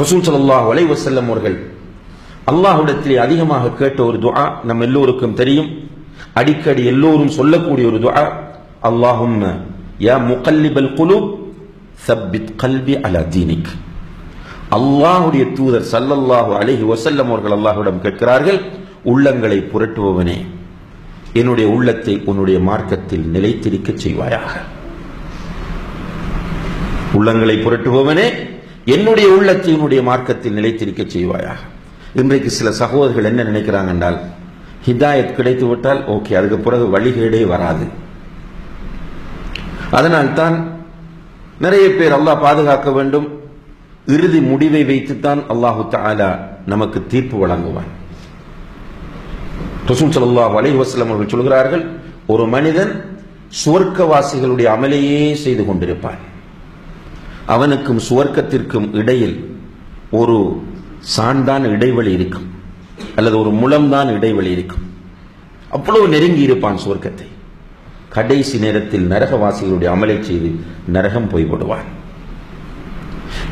ரசூல் சல்லாஹ் அலைஹி வசல்லம் அவர்கள் அல்லாஹ்விடத்திலே அதிகமாக கேட்ட ஒரு துஆ நம் எல்லோருக்கும் தெரியும். அடிக்கடி எல்லோரும் சொல்லக்கூடிய ஒரு துஆ அல்லாஹும் யா முகல்லிபல் குலு சப்பித் கல்வி அலா தீனிக். அல்லாஹ்வுடைய தூதர் சல்லல்லாஹு அலைஹி வசல்லம் அவர்கள் அல்லாஹுடம் கேட்கிறார்கள் உள்ளங்களை புரட்டுபவனே என்னுடைய உள்ளத்தை உன்னுடைய மார்க்கத்தில் நிலைத்திருக்க செய்வாயாக. உள்ளங்களை புரட்டுபவனே என்னுடைய உள்ளத்தை உன்னுடைய மார்க்கத்தில் நிலைத்திருக்க செய்வாயாக. இன்றைக்கு சில சகோதரர்கள் என்ன நினைக்கிறாங்க என்றால் ஹிதாயத் கிடைத்து விட்டால் ஓகே அதுக்கு பிறகு வழிகேடே வராது. அதனால்தான் நிறைய பேர் அல்லாஹ் பாதுகாக்க வேண்டும். இறுதி முடிவை வைத்துத்தான் அல்லாஹு தாலா நமக்கு தீர்ப்பு வழங்குவான். ரசூல் ஸல்லல்லாஹு அலைஹி அவர்கள் சொல்கிறார்கள் ஒரு மனிதன் சுவர்க்கவாசிகளுடைய அமலையே செய்து கொண்டிருப்பான். அவனுக்கும் சுவர்க்கத்திற்கும் இடையில் ஒரு சான்தான் இடைவெளி இருக்கும். அல்லது ஒரு முழம்தான் இடைவெளி இருக்கும். அவ்வளவு நெருங்கி இருப்பான் சுவர்க்கத்தை. கடைசி நேரத்தில் நரகவாசிகளுடைய அமலை செய்து நரகம் போய்விடுவான்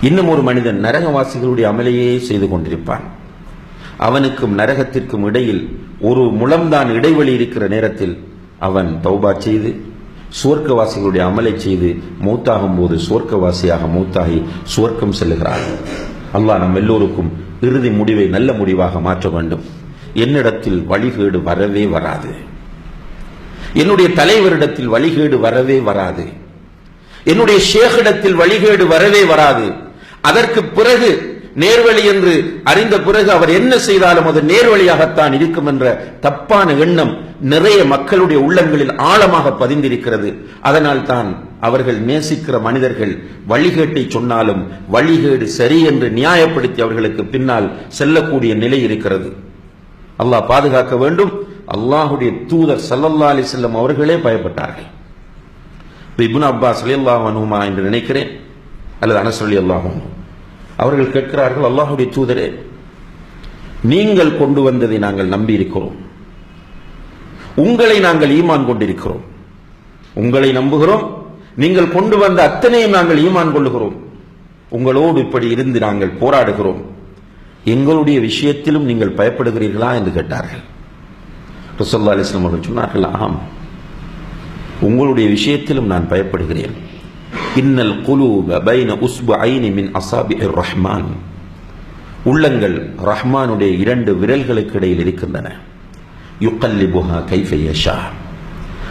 இன்னும் ஒரு மனிதன் நரகவாசிகளுடைய அமலையே செய்து கொண்டிருப்பான். அவனுக்கும் நரகத்திற்கும் இடையில் ஒரு முழம்தான் இடைவெளி இருக்கிற நேரத்தில் அவன் தௌபா செய்து சுவர்க்கவாசிகளுடைய அமலை செய்து மூத்தாகும் போது சுவர்க்கவாசியாக மூத்தாகி சுவர்க்கம் செல்லுகிறான் அல்லாஹ் நம் எல்லோருக்கும் இறுதி முடிவை நல்ல முடிவாக மாற்ற வேண்டும். என்னிடத்தில் வழிகேடு வரவே வராது. என்னுடைய தலைவரிடத்தில் வழிகேடு வரவே வராது. என்னுடைய ஷேகிடத்தில் வழிகேடு வரவே வராது. அதற்கு பிறகு நேர்வழி என்று அறிந்த பிறகு அவர் என்ன செய்தாலும் அது நேர்வழியாகத்தான் இருக்கும் என்ற தப்பான எண்ணம் நிறைய மக்களுடைய உள்ளங்களில் ஆழமாக பதிந்திருக்கிறது. அதனால் தான் அவர்கள் நேசிக்கிற மனிதர்கள் வழிகேட்டை சொன்னாலும் வழிகேடு சரி என்று நியாயப்படுத்தி அவர்களுக்கு பின்னால் செல்லக்கூடிய நிலை இருக்கிறது. அல்லாஹ் பாதுகாக்க வேண்டும். அல்லாஹுடைய தூதர் சல்லல்லா அலிசல்லம் அவர்களே பயப்பட்டார்கள். இப்ப இப்னு அப்பாஸ் அலியல்லாஹ் அனுமா என்று நினைக்கிறேன். அல்லது அனஸ் அல்லாஹ் அவர்கள் கேட்கிறார்கள் அல்லாஹுடைய தூதரே நீங்கள் கொண்டு வந்ததை நாங்கள் நம்பியிருக்கிறோம். உங்களை நாங்கள் ஈமான் கொண்டிருக்கிறோம். உங்களை நம்புகிறோம். நீங்கள் கொண்டு வந்த அத்தனையும் நாங்கள் ஈமான் கொள்ளுகிறோம். உங்களோடு இப்படி இருந்து நாங்கள் போராடுகிறோம். எங்களுடைய விஷயத்திலும் நீங்கள் பயப்படுகிறீர்களா? என்று கேட்டார்கள். ரசோல்லா அலிஸ்லாம் அவர்கள் சொன்னார்கள் ஆம். உங்களுடைய விஷயத்திலும் நான் பயப்படுகிறேன். இன்னல் குலூப பைன உஸ்பு ஐனி மின் அசாபி ரஹ்மான். உள்ளங்கள் ரஹ்மானுடைய இரண்டு விரல்களுக்கு இடையில் இருக்கின்றன யுக்கல்லிபுஹா கைஃபையஷா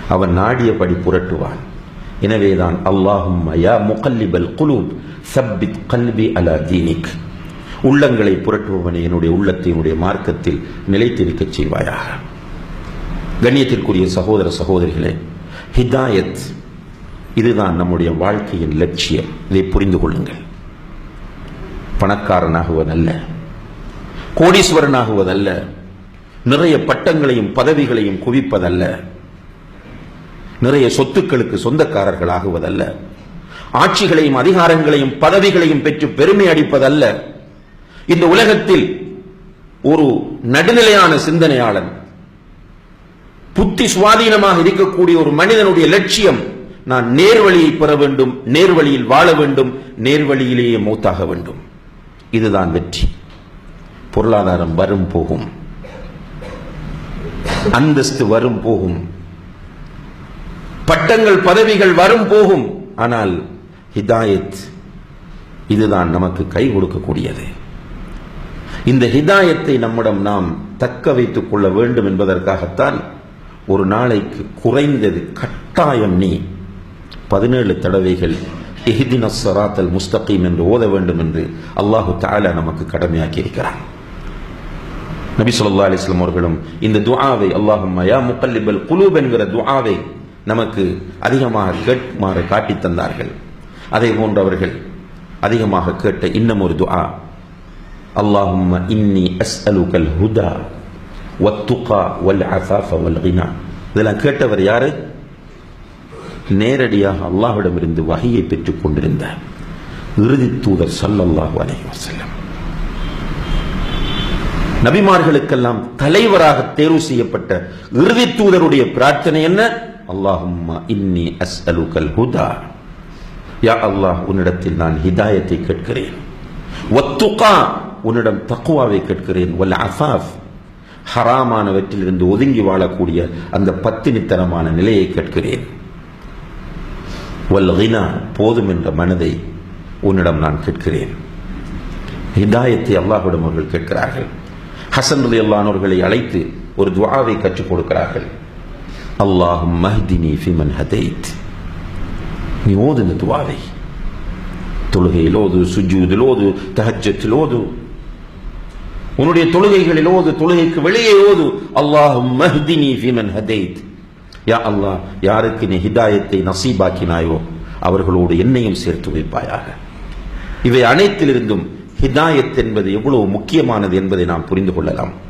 அவன் நாடியபடி புரட்டுவான். எனவேதான் அல்லாஹும் யா முகல்லிபல் குலூப் சப்பித் கல்வி அலா தீனிக். உள்ளங்களை புரட்டுபவனை என்னுடைய உள்ளத்தை என்னுடைய மார்க்கத்தில் நிலைத்திருக்கச் செய்வாயாக. கண்ணியத்திற்குரிய சகோதர சகோதரிகளே ஹிதாயத் இதுதான் நம்முடைய வாழ்க்கையின் லட்சியம். இதை புரிந்து கொள்ளுங்கள். பணக்காரனாகுவதல்ல கோடீஸ்வரனாகுவதல்ல நிறைய பட்டங்களையும் பதவிகளையும் குவிப்பதல்ல நிறைய சொத்துக்களுக்கு சொந்தக்காரர்கள் ஆகுவதல்ல ஆட்சிகளையும் அதிகாரங்களையும் பதவிகளையும் பெற்று பெருமை அடிப்பதல்ல இந்த உலகத்தில் ஒரு நடுநிலையான சிந்தனையாளன் புத்தி சுவாதீனமாக இருக்கக்கூடிய ஒரு மனிதனுடைய லட்சியம் நான் நேர்வழியை பெற வேண்டும் நேர்வழியில் வாழ வேண்டும் நேர்வழியிலேயே மூத்தாக வேண்டும். இதுதான் வெற்றி. பொருளாதாரம் வரும் போகும். அந்தஸ்து வரும் போகும். பட்டங்கள் பதவிகள் வரும் போகும். ஆனால் ஹிதாயத் இதுதான் நமக்கு கை கொடுக்கக்கூடியது. இந்த ஹிதாயத்தை நம்மிடம் நாம் தக்க வைத்துக் கொள்ள வேண்டும் என்பதற்காகத்தான் ஒரு நாளைக்கு குறைந்தது கட்டாயம் நீ பதினேழு தடவைகள் எஹிதின சராத்தல் முஸ்தகீம் என்று ஓத வேண்டும் என்று அல்லாஹு தாலா நமக்கு கடமையாக்கி இருக்கிறார் நபி சொல்லா அலிஸ்லாம் அவர்களும் இந்த துஆவை அல்லாஹும் யா முக்கல்லிபல் குலூப் என்கிற துஆவை நமக்கு அதிகமாக கேட்குமாறு காட்டித் தந்தார்கள். அதே போன்றவர்கள் அதிகமாக கேட்ட இன்னும் ஒரு துஆ அல்லாஹும் இன்னி அஸ்அலுகல் ஹுதா வத்துகா வல் அசாஃப வல் இதெல்லாம் கேட்டவர் யாரு? நேரடியாக அல்லாஹ்விடமிருந்து வகையை பெற்றுக் கொண்டிருந்த இறுதி தூதர் சல்லல்லாஹு அலைஹி வஸல்லம். நபிமார்களுக்கெல்லாம் தலைவராக தேர்வு செய்யப்பட்ட இறுதி தூதருடைய பிரார்த்தனை என்ன? அல்லாஹும்மா இன்னி அஸ்அலுகல் ஹுதா. யா அல்லாஹ் உன்னிடத்தில் நான் ஹிதாயத்தை கேட்கிறேன். ஒத்துகா உன்னிடம் தக்குவாவை கேட்கிறேன். வல் அசாஃப் ஹராமானவற்றிலிருந்து ஒதுங்கி வாழக்கூடிய அந்த பத்தினித்தனமான நிலையை கேட்கிறேன். வல்கினா போதும் என்ற மனதை உன்னிடம் நான் கேட்கிறேன். ஹிதாயத்தை அல்லாஹ்விடம் அவர்கள் கேட்கிறார்கள். ஹசன் அலி அல்லானவர்களை அழைத்து ஒரு துவாவை கற்றுக் கொடுக்கிறார்கள். அல்லாஹும் மஹ்தினி ஃபிமன் ஹதைத். நீ ஓது இந்த துவாவை தொழுகையில் ஓது சுஜூதில் ஓது தஹஜத்தில் ஓது உன்னுடைய தொழுகைகளில் ஓது தொழுகைக்கு வெளியே ஓது அல்லாஹும் மஹ்தினி ஃபிமன் ஹதைத். யா அல்லாஹ் யாருக்கு நீ ஹிதாயத்தை நசீபாக்கினாயோ அவர்களோடு என்னையும் சேர்த்து வைப்பாயாக. இவை அனைத்திலிருந்தும் ஹிதாயத் என்பது எவ்வளவு முக்கியமானது என்பதை நாம் புரிந்து கொள்ளலாம்.